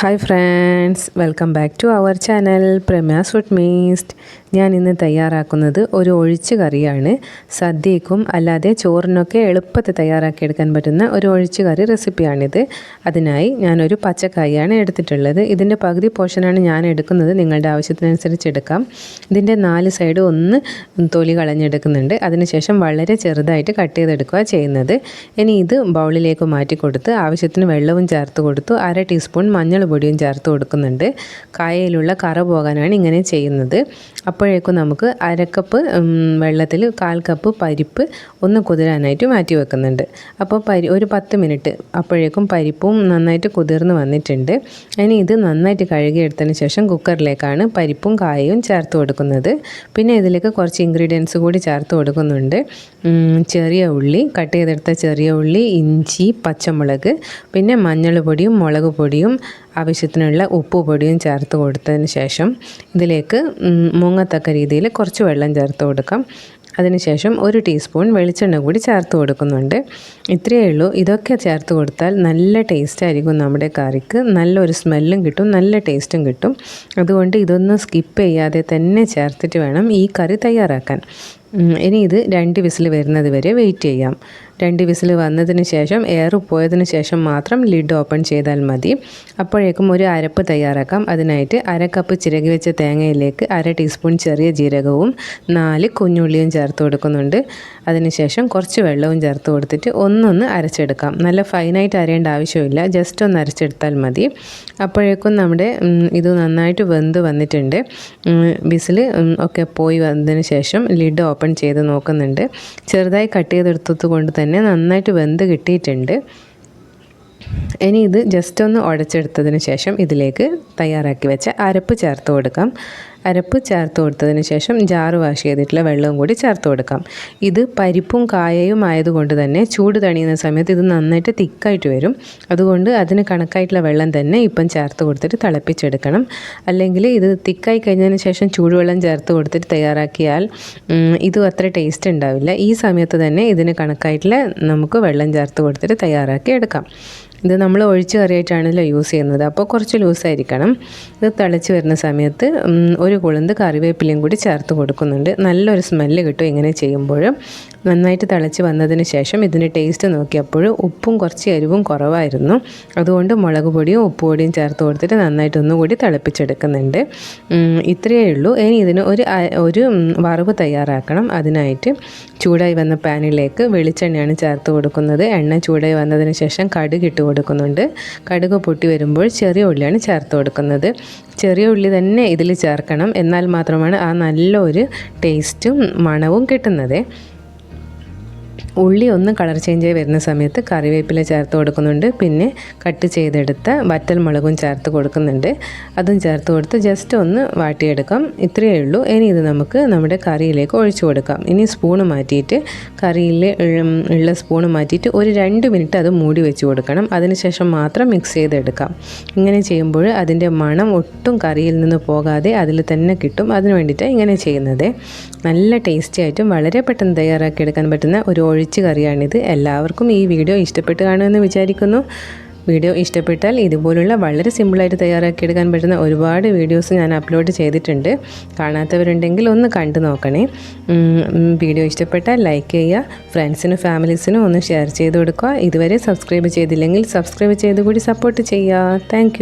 hi friends welcome back to our channel Pramya's food mist ഞാൻ ഇന്ന് തയ്യാറാക്കുന്നത് ഒരു ഒഴിച്ച് കറിയാണ്. സദ്യക്കും അല്ലാതെ ചോറിനൊക്കെ എളുപ്പത്തിൽ തയ്യാറാക്കിയെടുക്കാൻ പറ്റുന്ന ഒരു ഒഴിച്ച് കറി റെസിപ്പിയാണിത്. അതിനായി ഞാനൊരു പച്ചക്കായാണ് എടുത്തിട്ടുള്ളത്. ഇതിന്റെ പകുതി പോർഷനാണ് ഞാൻ എടുക്കുന്നത്. നിങ്ങളുടെ ആവശ്യത്തിനനുസരിച്ച് എടുക്കാം. ഇതിന്റെ നാല് സൈഡ് ഒന്ന് തൊലി കളഞ്ഞെടുക്കുന്നുണ്ട്. അതിനുശേഷം വളരെ ചെറുതായിട്ട് കട്ട് ചെയ്തെടുക്കുക ചെയ്യുന്നത്. ഇനി ഇത് ബൗളിലേക്ക് മാറ്റി കൊടുത്ത് ആവശ്യത്തിന് വെള്ളവും ചേർത്ത് കൊടുത്തു. അര ടീസ്പൂൺ മഞ്ഞൾ പൊടിയും ചേർത്ത് കൊടുക്കുന്നുണ്ട്. കായയിലുള്ള കറ പോകാനാണ് ഇങ്ങനെ ചെയ്യുന്നത്. അപ്പോഴേക്കും നമുക്ക് അരക്കപ്പ് വെള്ളത്തിൽ കാൽ കപ്പ് പരിപ്പ് ഒന്ന് കുതിരാനായിട്ട് മാറ്റി വെക്കുന്നുണ്ട്. അപ്പോൾ പരി ഒരു പത്ത് മിനിറ്റ് അപ്പോഴേക്കും പരിപ്പും നന്നായിട്ട് കുതിർന്ന് വന്നിട്ടുണ്ട്. ഇനി ഇത് നന്നായിട്ട് കഴുകിയെടുത്തതിന് ശേഷം കുക്കറിലേക്കാണ് പരിപ്പും കായയും ചേർത്ത് കൊടുക്കുന്നത്. പിന്നെ ഇതിലേക്ക് കുറച്ച് ഇൻഗ്രീഡിയൻസ് കൂടി ചേർത്ത് കൊടുക്കുന്നുണ്ട്. ചെറിയ ഉള്ളി കട്ട് ചെയ്തെടുത്ത ചെറിയ ഉള്ളി ഇഞ്ചി പച്ചമുളക് പിന്നെ മഞ്ഞൾ പൊടിയും മുളക് പൊടിയും ആവശ്യത്തിനുള്ള ഉപ്പ് പൊടിയും ചേർത്ത് കൊടുത്തതിന് ശേഷം ഇതിലേക്ക് മുങ്ങത്തക്ക രീതിയിൽ കുറച്ച് വെള്ളം ചേർത്ത് കൊടുക്കാം. അതിനുശേഷം ഒരു ടീസ്പൂൺ വെളിച്ചെണ്ണ കൂടി ചേർത്ത് കൊടുക്കുന്നുണ്ട്. ഇത്രയേ ഉള്ളൂ. ഇതൊക്കെ ചേർത്ത് കൊടുത്താൽ നല്ല ടേസ്റ്റ് ആയിരിക്കും നമ്മുടെ കറിക്ക്. നല്ലൊരു സ്മെല്ലും കിട്ടും നല്ല ടേസ്റ്റും കിട്ടും. അതുകൊണ്ട് ഇതൊന്നും സ്കിപ്പ് ചെയ്യാതെ തന്നെ ചേർത്തിട്ട് വേണം ഈ കറി തയ്യാറാക്കാൻ. ഇനി ഇത് രണ്ട് വിസിൽ വരുന്നത് വരെ വെയിറ്റ് ചെയ്യാം. രണ്ട് വിസിൽ വന്നതിന് ശേഷം എയർ പോയതിന് ശേഷം മാത്രം ലിഡ് ഓപ്പൺ ചെയ്താൽ മതി. അപ്പോഴേക്കും ഒരു അരപ്പ് തയ്യാറാക്കാം. അതിനായിട്ട് അര കപ്പ് ചിരകി വെച്ച തേങ്ങയിലേക്ക് അര ടീസ്പൂൺ ചെറിയ ജീരകവും നാല് കുഞ്ഞുള്ളിയും ചേർത്ത് കൊടുക്കുന്നുണ്ട്. അതിനുശേഷം കുറച്ച് വെള്ളവും ചേർത്ത് കൊടുത്തിട്ട് ഒന്നൊന്ന് അരച്ചെടുക്കാം. നല്ല ഫൈനായിട്ട് അരയേണ്ട ആവശ്യമില്ല. ജസ്റ്റ് ഒന്ന് അരച്ചെടുത്താൽ മതി. അപ്പോഴേക്കും നമ്മുടെ ഇത് നന്നായിട്ട് വെന്ത് വന്നിട്ടുണ്ട്. ബിസിൽ ഒക്കെ പോയി വന്നതിന് ശേഷം ലിഡ് ഓപ്പൺ ചെയ്ത് നോക്കുന്നുണ്ട്. ചെറുതായി കട്ട് ചെയ്തെടുത്തത് കൊണ്ട് തന്നെ നന്നായിട്ട് വെന്ത് കിട്ടിയിട്ടുണ്ട്. ഇനി ഇത് ജസ്റ്റ് ഒന്ന് ഉടച്ചെടുത്തതിന് ശേഷം ഇതിലേക്ക് തയ്യാറാക്കി വെച്ച അരപ്പ് ചേർത്ത് കൊടുക്കാം. അരപ്പ് ചേർത്ത് കൊടുത്തതിന് ശേഷം ജാറ് വാഷ് ചെയ്തിട്ടുള്ള വെള്ളവും കൂടി ചേർത്ത് കൊടുക്കാം. ഇത് പരിപ്പും കായയും ആയതുകൊണ്ട് തന്നെ ചൂട് തണിയുന്ന സമയത്ത് ഇത് നന്നായിട്ട് തിക്കായിട്ട് വരും. അതുകൊണ്ട് അതിന് കണക്കായിട്ടുള്ള വെള്ളം തന്നെ ഇപ്പം ചേർത്ത് കൊടുത്തിട്ട് തിളപ്പിച്ചെടുക്കണം. അല്ലെങ്കിൽ ഇത് തിക്കായി കഴിഞ്ഞതിന് ശേഷം ചൂടുവെള്ളം ചേർത്ത് കൊടുത്തിട്ട് തയ്യാറാക്കിയാൽ ഇതും അത്ര ടേസ്റ്റ് ഉണ്ടാവില്ല. ഈ സമയത്ത് തന്നെ ഇതിന് കണക്കായിട്ടുള്ള നമുക്ക് വെള്ളം ചേർത്ത് കൊടുത്തിട്ട് തയ്യാറാക്കി എടുക്കാം. ഇത് നമ്മൾ ഒഴിച്ച് കറിയായിട്ടാണല്ലോ യൂസ് ചെയ്യുന്നത്. അപ്പോൾ കുറച്ച് ലൂസായിരിക്കണം ഇത് തിളച്ച് വരുന്ന സമയത്ത് ഒരു കുളന്ത് കറിവേപ്പിലയും കൂടി ചേർത്ത് കൊടുക്കുന്നുണ്ട്. നല്ലൊരു സ്മെല്ല് കിട്ടും ഇങ്ങനെ ചെയ്യുമ്പോൾ നന്നായിട്ട് തിളച്ച് വന്നതിന് ശേഷം ഇതിന്റെ ടേസ്റ്റ് നോക്കിയപ്പോൾ ഉപ്പും കുറച്ച് എരിവും കുറവായിരുന്നു. അതുകൊണ്ട് മുളക് പൊടിയും ഉപ്പ് പൊടിയും ചേർത്ത് കൊടുത്തിട്ട് നന്നായിട്ട് ഒന്നുകൂടി തിളപ്പിച്ചെടുക്കുന്നുണ്ട്. ഇത്രയേ ഉള്ളൂ. ഇനി ഇതിന് ഒരു ഒരു വറവ് തയ്യാറാക്കണം. അതിനായിട്ട് ചൂടായി വന്ന പാനിലേക്ക് വെളിച്ചെണ്ണയാണ് ചേർത്ത് കൊടുക്കുന്നത്. എണ്ണ ചൂടായി വന്നതിന് ശേഷം കടുക് ഇട്ട് കൊടുക്കുന്നുണ്ട്. കടുക് പൊട്ടി വരുമ്പോൾ ചെറിയ ഉള്ളിയാണ് ചേർത്ത് കൊടുക്കുന്നത്. ചെറിയ ഉള്ളി തന്നെ ഇതിൽ ചേർക്കണം. എന്നാൽ മാത്രമാണ് ആ നല്ലൊരു ടേസ്റ്റും മണവും കിട്ടുന്നത്. ഉള്ളി ഒന്ന് കളർ ചേഞ്ച് ആയി വരുന്ന സമയത്ത് കറിവേപ്പില ചേർത്ത് കൊടുക്കുന്നുണ്ട്. പിന്നെ കട്ട് ചെയ്തെടുത്ത വറ്റൽ മുളകും ചേർത്ത് കൊടുക്കുന്നുണ്ട്. അതും ചേർത്ത് കൊടുത്ത് ജസ്റ്റ് ഒന്ന് വാട്ടിയെടുക്കാം. ഇത്രയേ ഉള്ളൂ. ഇനി ഇത് നമുക്ക് നമ്മുടെ കറിയിലേക്ക് ഒഴിച്ചു കൊടുക്കാം. ഇനി സ്പൂണ് മാറ്റിയിട്ട് കറിയിൽ ഉള്ള സ്പൂണ് മാറ്റിയിട്ട് ഒരു രണ്ട് മിനിറ്റ് അത് മൂടി വെച്ച് കൊടുക്കണം. അതിനുശേഷം മാത്രം മിക്സ് ചെയ്തെടുക്കാം. ഇങ്ങനെ ചെയ്യുമ്പോൾ അതിന്റെ മണം ഒട്ടും കറിയിൽ നിന്ന് പോകാതെ അതിൽ തന്നെ കിട്ടും. അതിന് വേണ്ടിയിട്ടാണ് ഇങ്ങനെ ചെയ്യുന്നത്. നല്ല ടേസ്റ്റി ആയിട്ടും വളരെ പെട്ടെന്ന് തയ്യാറാക്കിയെടുക്കാൻ പറ്റുന്ന ഒരു ഒഴിച്ച് കറിയാണിത്. എല്ലാവർക്കും ഈ വീഡിയോ ഇഷ്ടപ്പെട്ട് കാണുമെന്ന് വിചാരിക്കുന്നു. വീഡിയോ ഇഷ്ടപ്പെട്ടാൽ ഇതുപോലുള്ള വളരെ സിമ്പിളായിട്ട് തയ്യാറാക്കിയെടുക്കാൻ പറ്റുന്ന ഒരുപാട് വീഡിയോസ് ഞാൻ അപ്ലോഡ് ചെയ്തിട്ടുണ്ട്. കാണാത്തവരുണ്ടെങ്കിൽ ഒന്ന് കണ്ടു നോക്കണേ. വീഡിയോ ഇഷ്ടപ്പെട്ടാൽ ലൈക്ക് ചെയ്യുക ഫ്രണ്ട്സിനും ഫാമിലീസിനും ഒന്ന് ഷെയർ ചെയ്ത് കൊടുക്കുക. ഇതുവരെ സബ്സ്ക്രൈബ് ചെയ്തില്ലെങ്കിൽ സബ്സ്ക്രൈബ് ചെയ്ത് കൂടി സപ്പോർട്ട് ചെയ്യുക. താങ്ക്